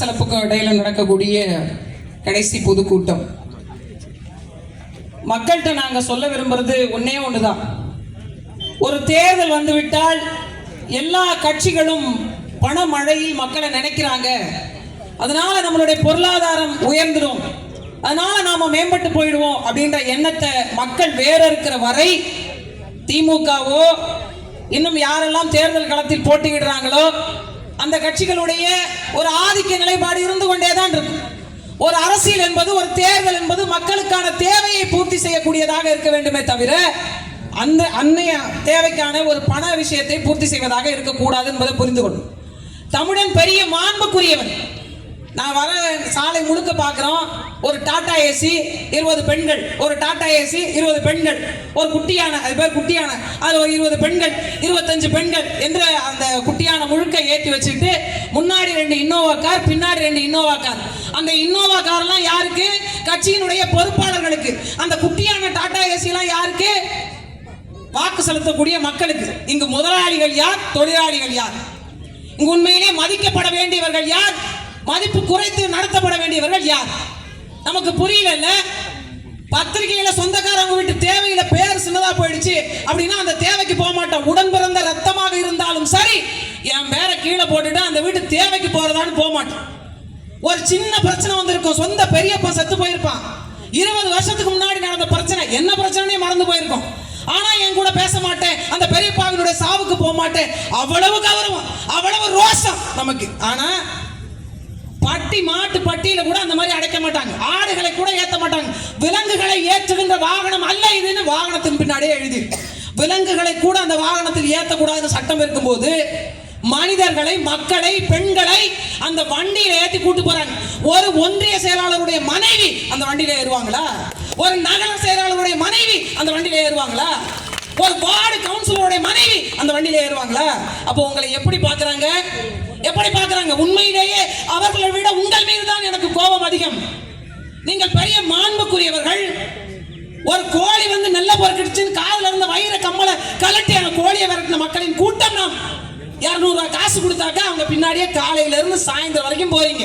சலசலப்புக்கும் இடையில நடக்கக்கூடிய கடைசி பொதுக்கூட்டம். மக்கள்கிட்ட நாங்க சொல்ல விரும்புறது ஒன்னே ஒண்ணுதான். ஒரு தேர்தல் வந்துவிட்டால் எல்லா கட்சிகளும் பணமழையில் மக்களை நினைக்கிறாங்க. அதனால நம்மளுடைய பொருளாதாரம் உயர்ந்துடும். அதனால நாம மேம்பட்டு போயிடுவோம் அப்படின்ற எண்ணத்தை மக்கள் வேற இருக்கிற வரை திமுகவோ இன்னும் யாரெல்லாம் தேர்தல் களத்தில் போட்டியிடுறாங்களோ அந்த கட்சிகளுடைய ஒரு ஆதிக்க நிலைப்பாடு இருந்து கொண்டே தான் இருக்கும் ஒரு அரசியல் என்பது ஒரு தேர்தல் என்பது மக்களுக்கான தேவையை பூர்த்தி செய்யக்கூடியதாக இருக்க வேண்டுமே தவிர அந்த அன்னைய தேவைக்கான ஒரு பண விஷயத்தை பூர்த்தி செய்வதாக இருக்கக்கூடாது என்பதை புரிந்து கொள்ளும். தமிழன் பெரிய மாண்புக்குரியவன். நான் வர சாலை முழுக்க பார்க்குறோம். ஒரு டாடா ஏசி இருபது பெண்கள் ஒரு டாடா ஏசி இருபது பெண்கள் ஒரு குட்டியான அது பேர் குட்டியான அது ஒரு இருபது பெண்கள் இருபத்தஞ்சு பெண்கள் என்ற அந்த குட்டியான முழுக்க ஏற்றி வச்சுட்டு முன்னாடி ரெண்டு இன்னோவா கார் பின்னாடி ரெண்டு இன்னோவா கார் அந்த இன்னோவா கார்லாம் யாருக்கு? கட்சியினுடைய பொறுப்பாளர்களுக்கு. அந்த குட்டியான டாடா ஏசிலாம் யாருக்கு? வாக்கு செலுத்தக்கூடிய மக்களுக்கு. இங்கு முதலாளிகள் யார்? தொழிலாளிகள் யார்? இங்கு உண்மையிலே மதிக்கப்பட வேண்டியவர்கள் யார்? மதிப்பு குறைத்து நடத்தப்பட வேண்டியவர்கள் யார்? நமக்கு புரியல பத்திரிகையில சொந்தக்காரங்க வீட்டு தேவையில பேர் சின்னதா போயிடுச்சு அப்படின்னா என் பேரை கீழே போட்டுட்டு அந்த வீட்டு தேவைக்கு போறதான்னு போக மாட்டோம் ஒரு சின்ன பிரச்சனை வந்திருக்கும். சொந்த பெரியப்பா செத்து போயிருப்பான். இருபது வருஷத்துக்கு முன்னாடி நடந்த பிரச்சனை என்ன பிரச்சனையே மறந்து போயிருக்கும். ஆனா என் கூட பேச மாட்டேன். அந்த பெரியப்பாவினுடைய சாவுக்கு போக மாட்டேன். அவ்வளவு கௌரவம் அவ்வளவு ரோஷம் நமக்கு. ஆனா பட்டி மாட்டு பட்டியில கூட அந்த மாதிரி அடைக்க மாட்டாங்க. ஆடுகளை கூட ஏத்த மாட்டாங்க. விலங்குகளை ஏற்றுகின்ற வாகனம் அல்ல இதுன்னு வாகனத்தின் பின்னாடியே எழுதி விலங்குகளை கூட அந்த வாகனத்தில் ஏற்றக்கூடாதுன்னு சட்டம் இருக்கும்போது மனிதர்களை மக்களை பெண்களை அந்த வண்டியில ஏத்தி கூட்டு போறாங்க. ஒரு ஒன்றிய செயலாளருடைய மனைவி அந்த வண்டியில ஏறுவாங்களா? ஒரு நகர செயலாளருடைய மனைவி அந்த வண்டியில ஏறுவாங்களா? ஒரு வார்டு கவுன்சிலருடைய மனைவி அந்த வண்டியில ஏறுவாங்களா? அப்போ உங்களை எப்படி பாக்குறாங்க எப்படி பாக்குறாங்க உண்மையிலேயே அவர்களை விட உங்கள் மீது தான் எனக்கு கோபம் அதிகம். நீங்கள் பெரிய மாண்புக்குரியவர்கள். ஒரு கோழி வந்து நல்ல பொருட்கிடுச்சுன்னு காதல இருந்து காசு கொடுத்தாக்கா அவங்க பின்னாடியே காலையில இருந்து சாயந்தரம் வரைக்கும் போறீங்க.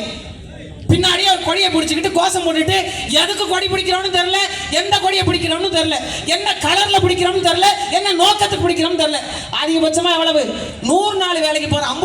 பின்னாடியே ஒரு கொடியை பிடிச்சிக்கிட்டு கோஷம் போட்டுட்டு எதுக்கு கொடி பிடிக்கிறோம்னு தெரில எந்த கொடியை பிடிக்கிறோம்னு தெரில என்ன கலர்ல பிடிக்கிறோம்னு தெரில என்ன நோக்கத்துக்கு பிடிக்கிறோம்னு தெரில அதிகபட்சமா எவ்வளவு? நூறு நாள் வேலைக்கு போற அம்பு